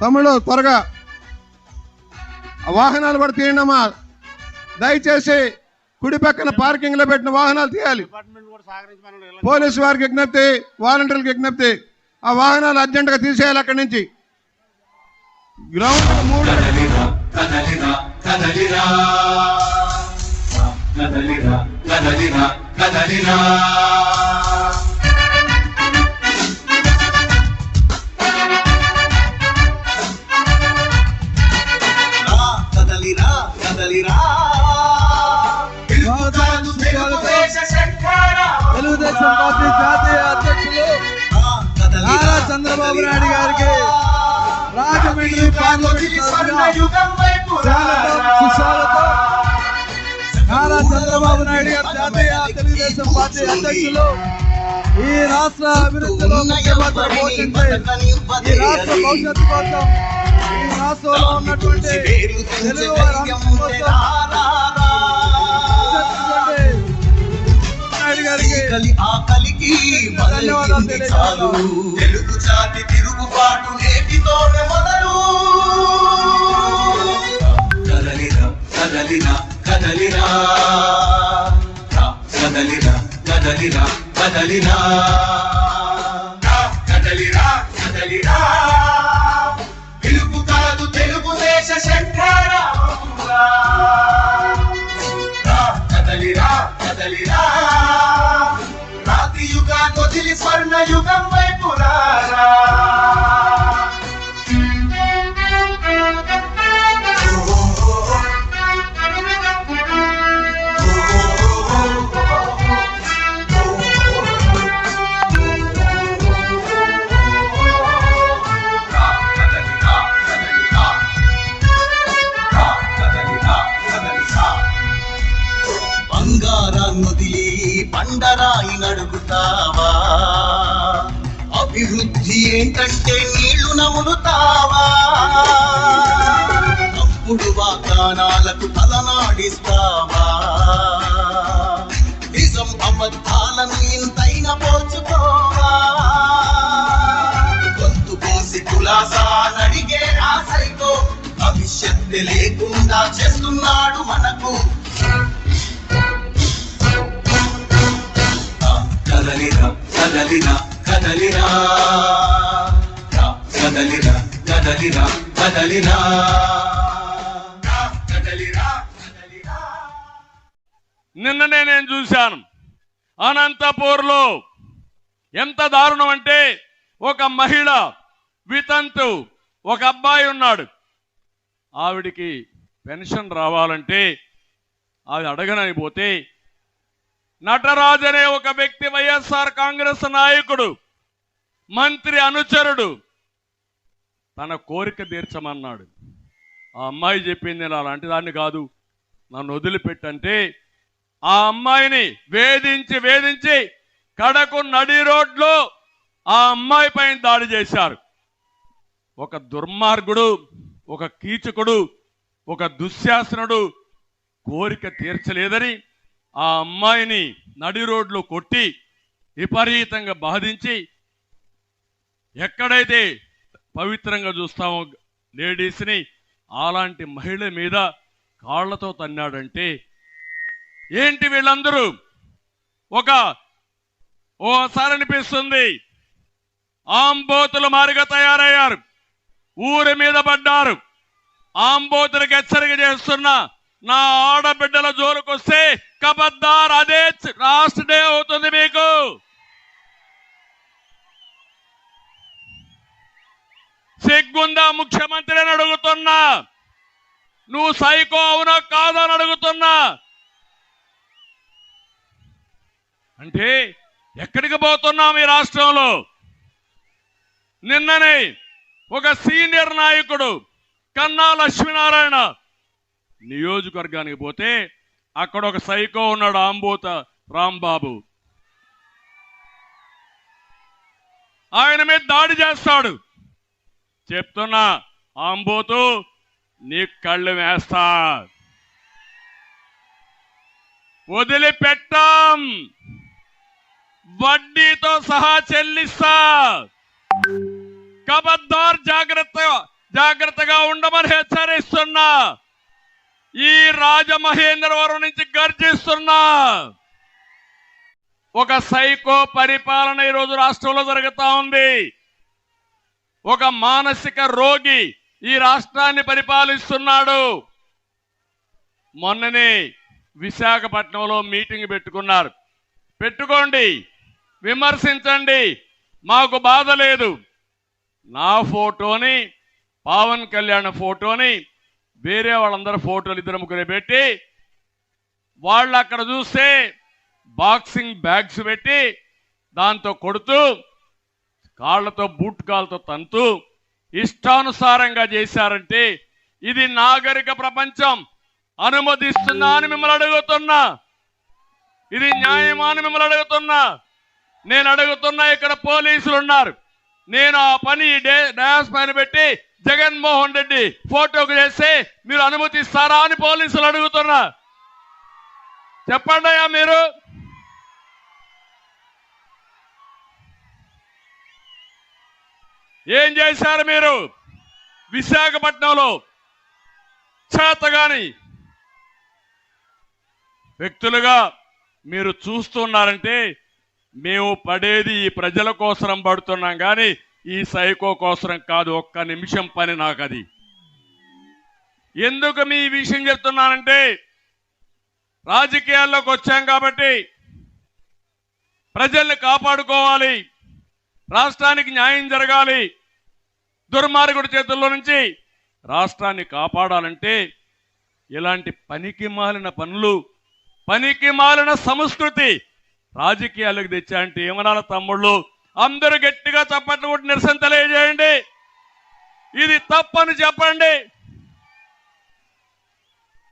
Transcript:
తమ్ముడు త్వరగా. వాహనాలు కూడా తీయండమ్మా దయచేసి కుడి పక్కన పార్కింగ్లో పెట్టిన వాహనాలు తీయాలి. పోలీసు వారికి విజ్ఞప్తి వాలంటీర్లకు విజ్ఞప్తి. ఆ వాహనాలు అర్జెంట్గా తీసేయాలి అక్కడి నుంచి. గ్రౌండ్ మూడు. కదలిరా. పార్టీ జాతీయ అధ్యక్షులు నారా చంద్రబాబు నాయుడు గారికి రాజమండ్రి పార్లమెంట్ నారా చంద్రబాబు నాయుడు గారు జాతీయ తెలుగుదేశం పార్టీ అధ్యక్షులు ఈ రాష్ట్ర అభివృద్ధిలో ముఖ్య పాత్ర ఈ రాష్ట్ర భవిష్యత్తు కోసం ఈ రాష్ట్రంలో ఉన్నటువంటి తెలుగు నాయుడు గారికి ఉంది చాలు. తెలుగు జాతి తిరుగుబాటు నేటితోనే మొదలు? కదలిరా కదలిరా కదలిరా. కదలిరా కదలిరా కదలిరా. కదలిరా కదలిరా. పిలుపు కాదు తెలుగుదేశ శంఖారావమురా. రా, కదలిరా కదలిరా. యుగా కొదిలి స్వర్ణ యుగం వైపు బంగారాన్నొదిలి బండరాయి నడుగుతావా అభివృద్ధి ఏంటంటే నీళ్ళు నములుతావా? తప్పుడు వాగ్దానాలకు తలనాడిస్తావా? నిజం అబద్ధాలను ఇంతైన పోచుకోవా గొంతు కోసి కులాసా నడిగే ఆశతో భవిష్యత్తు లేకుండా చేస్తున్నాడు మనకు కదలిరా కదలిరా. కదలిరా కదలిరా కదలిరా. నిన్ననే నేను చూశాను. అనంతపూర్లో ఎంత దారుణం అంటే ఒక మహిళ వితంతు ఒక అబ్బాయి ఉన్నాడు. ఆవిడికి పెన్షన్ రావాలంటే అది అడగనని పోతే నటరాజ్ అనే ఒక వ్యక్తి వైఎస్ఆర్ కాంగ్రెస్ నాయకుడు మంత్రి అనుచరుడు తన కోరిక తీర్చమన్నాడు. ఆ అమ్మాయి చెప్పింది నేను అలాంటి దాన్ని కాదు. నన్ను వదిలిపెట్టంటే ఆ అమ్మాయిని వేధించి వేధించి కడకు నడి రోడ్లో ఆ అమ్మాయి పైన దాడి చేశారు. ఒక దుర్మార్గుడు ఒక కీచకుడు ఒక దుశ్శాసనుడు కోరిక తీర్చలేదని ఆ అమ్మాయిని నడి రోడ్లో కొట్టి విపరీతంగా బాధించి ఎక్కడైతే పవిత్రంగా చూస్తామో లేడీస్ని అలాంటి మహిళ మీద కాళ్ళతో తన్నాడంటే ఏంటి వీళ్ళందరూ? ఒక ఓసారి అనిపిస్తుంది. ఆంబోతులు మారిగా తయారయ్యారు. ఊరి మీద పడ్డారు. ఆంబోతులకు హెచ్చరిక చేస్తున్న నా ఆడబిడ్డల జోలుకొస్తే కబద్దార్ అదే లాస్ట్ డే అవుతుంది మీకు. సిగ్గుందా ముఖ్యమంత్రి అని అడుగుతున్నా? నువ్వు సైకో అవునా కాదని అని అడుగుతున్నా? అంటే ఎక్కడికి పోతున్నాం ఈ రాష్ట్రంలో? నిన్ననే ఒక సీనియర్ నాయకుడు కన్నా లక్ష్మీనారాయణ నియోజకవర్గానికి పోతే అక్కడ ఒక సైకో ఉన్నాడు ఆంబోత రాంబాబు. ఆయన మీద దాడి చేస్తాడు. చెప్తున్నా ఆంబోతు నీ కళ్ళు వేస్తా. వదిలిపెట్టాం. వడ్డీతో సహా చెల్లిస్తా. కబద్దార్ జాగ్రత్త జాగ్రత్తగా ఉండమని హెచ్చరిస్తున్నా. ఈ రాజమహేంద్రవరం నుంచి గర్జిస్తున్నా ఒక సైకో పరిపాలన ఈరోజు రాష్ట్రంలో జరుగుతూ ఉంది. ఒక మానసిక రోగి ఈ రాష్ట్రాన్ని పరిపాలిస్తున్నాడు. మొన్ననే విశాఖపట్నంలో మీటింగ్ పెట్టుకున్నారు. పెట్టుకోండి విమర్శించండి మాకు బాధ లేదు. నా ఫోటోని పవన్ కళ్యాణ్ ఫోటోని వేరే వాళ్ళందరూ ఫోటోలు ఇద్దరు ముగ్గురు పెట్టి వాళ్ళు అక్కడ చూస్తే బాక్సింగ్ బ్యాగ్స్ పెట్టి దాంతో కొడుతూ కాళ్ళతో బూట్ కాళ్ళతో తంతు ఇష్టానుసారంగా చేశారంటే ఇది నాగరిక ప్రపంచం. అనుమతిస్తుందా అని మిమ్మల్ని అడుగుతున్నా. ఇది న్యాయమా అని మిమ్మల్ని అడుగుతున్నా. నేను అడుగుతున్నా ఇక్కడ పోలీసులు ఉన్నారు నేను ఆ పని డే- డయాస్ పైన పెట్టి జగన్మోహన్ రెడ్డి ఫోటోకు చేస్తే మీరు అనుమతిస్తారా అని పోలీసులు అడుగుతున్నా చెప్పండి మీరు. ఏం చేశారు మీరు? విశాఖపట్నంలో చేతగాని వ్యక్తులుగా మీరు చూస్తున్నారంటే మేము పడేది ఈ ప్రజల కోసరం పడుతున్నాం. కానీ ఈ సైకో కోసరం కాదు ఒక్క నిమిషం పని నాకు అది ఎందుకు మీ విషయం చెప్తున్నానంటే రాజకీయాల్లోకి వచ్చాం కాబట్టి ప్రజల్ని కాపాడుకోవాలి రాష్ట్రానికి న్యాయం జరగాలి దుర్మార్గుడి చేతుల్లో నుంచి రాష్ట్రాన్ని కాపాడాలంటే ఇలాంటి పనికి మాలిన పనులు పనికి మాలిన సంస్కృతి రాజకీయాలకు తెచ్చా అంటే ఏమనాల తమ్ముళ్ళు? అందరూ గట్టిగా చప్పట్లు కొట్టి నిరసన తెలియజేయండి. ఇది తప్పని చెప్పండి.